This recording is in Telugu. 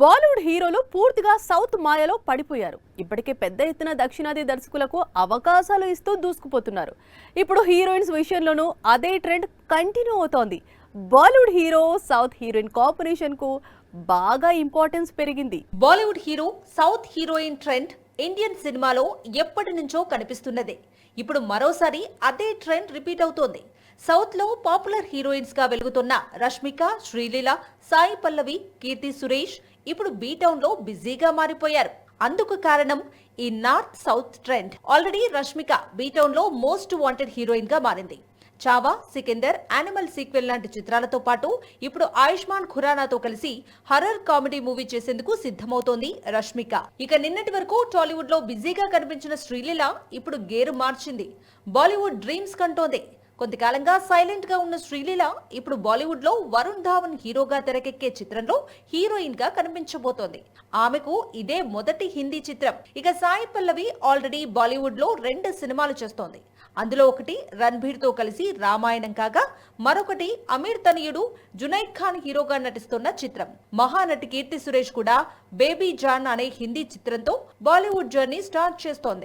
బాలీవుడ్ హీరోలు పూర్తిగా సౌత్ మాయలో పడిపోయారు. ఇప్పటికే పెద్ద ఎత్తున దక్షిణాది దర్శకులకు అవకాశాలు ఇస్తూ దూసుకుపోతున్నారు. ఇప్పుడు హీరోయిన్స్ విషయంలోనూ అదే ట్రెండ్ కంటిన్యూ అవుతోంది. బాలీవుడ్ హీరో సౌత్ హీరోయిన్ కాంబినేషన్కు బాగా ఇంపార్టెన్స్ పెరిగింది. Bollywood hero south heroine trend Indian సినిమాలో ఎప్పటి నుంచో కనిపిస్తున్నదే. ఇప్పుడు మరోసారి అదే ట్రెండ్ రిపీట్ అవుతోంది. సౌత్లో పాపులర్ హీరోయిన్స్గా వెలుగుతున్న రష్మిక శ్రీలీల సాయి పల్లవి కీర్తి సురేష్ ఇప్పుడు బీ టౌన్లో బిజీగా మారిపోయారు. అందుకు కారణం ఈ north south trend. Already Rashmika B టౌన్లో మోస్ట్ వాంటెడ్ హీరోయిన్గా మారింది. చావా సికిందర్ యానిమల్ సీక్వెల్ లాంటి చిత్రాలతో పాటు ఇప్పుడు ఆయుష్మాన్ ఖురానాతో కలిసి హర్రర్ కామెడీ మూవీ చేసేందుకు సిద్ధమవుతోంది రష్మిక. ఇక నిన్నటి వరకు టాలీవుడ్లో బిజీగా కనిపించిన శ్రీలీల ఇప్పుడు గేరు మార్చింది. బాలీవుడ్ డ్రీమ్స్ కంటోంది. కొంతకాలంగా సైలెంట్గా ఉన్న శ్రీలీల ఇప్పుడు బాలీవుడ్లో వరుణ్ ధావన్ హీరోగా తెరకెక్కే చిత్రంలో హీరోయిన్గా కనిపించబోతోంది. ఆమెకు ఇదే మొదటి హిందీ చిత్రం. ఇక సాయి పల్లవి ఆల్రెడీ బాలీవుడ్లో రెండు సినిమాలు చేస్తోంది. అందులో ఒకటి రణ్బీర్తో కలిసి రామాయణం కాగా మరొకటి అమీర్ తనయుడు జునైద్ ఖాన్ హీరోగా నటిస్తున్న చిత్రం. మహానటి కీర్తి సురేష్ కూడా బేబీ జాన్ అనే హిందీ చిత్రంతో బాలీవుడ్ జర్నీ స్టార్ట్ చేస్తోంది.